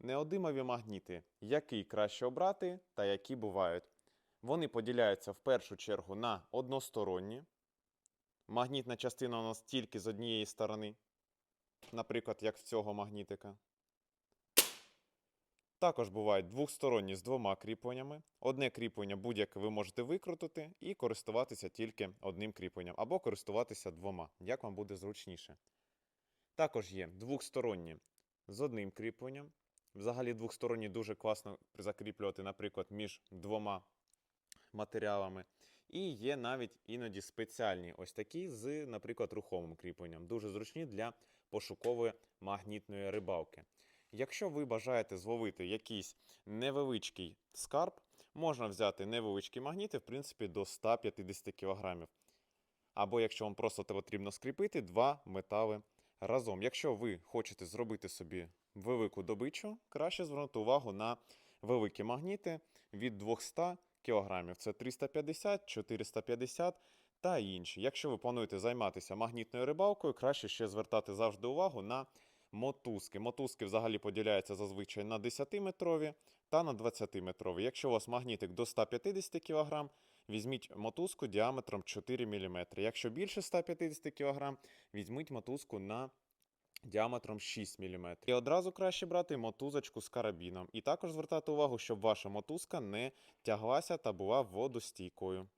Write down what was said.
Неодимові магніти. Який краще обрати та які бувають? Вони поділяються в першу чергу на односторонні. Магнітна частина у нас тільки з однієї сторони, наприклад, як в цього магнітика. Також бувають двохсторонні з двома кріпленнями. Одне кріплення будь-яке ви можете викрутити і користуватися тільки одним кріпленням, або користуватися двома, як вам буде зручніше. Також є двохсторонні з одним кріпленням. Взагалі двохсторонні дуже класно закріплювати, наприклад, між двома матеріалами. І є навіть іноді спеціальні ось такі з, наприклад, рухомим кріпленням. Дуже зручні для пошукової магнітної рибалки. Якщо ви бажаєте зловити якийсь невеличкий скарб, можна взяти невеличкі магніти, в принципі, до 150 кг. Або якщо вам просто потрібно скріпити два метали разом. Якщо ви хочете зробити собі велику добичу, краще звернути увагу на великі магніти від 200 кг. Це 350, 450 та інші. Якщо ви плануєте займатися магнітною рибалкою, краще ще звертати завжди увагу на мотузки. Мотузки взагалі поділяються зазвичай на 10-метрові та на 20-метрові. Якщо у вас магнітик до 150 кг, візьміть мотузку діаметром 4 мм. Якщо більше 150 кг, візьміть мотузку на діаметром 6 мм. І одразу краще брати мотузочку з карабіном. І також звертати увагу, щоб ваша мотузка не тяглася та була водостійкою.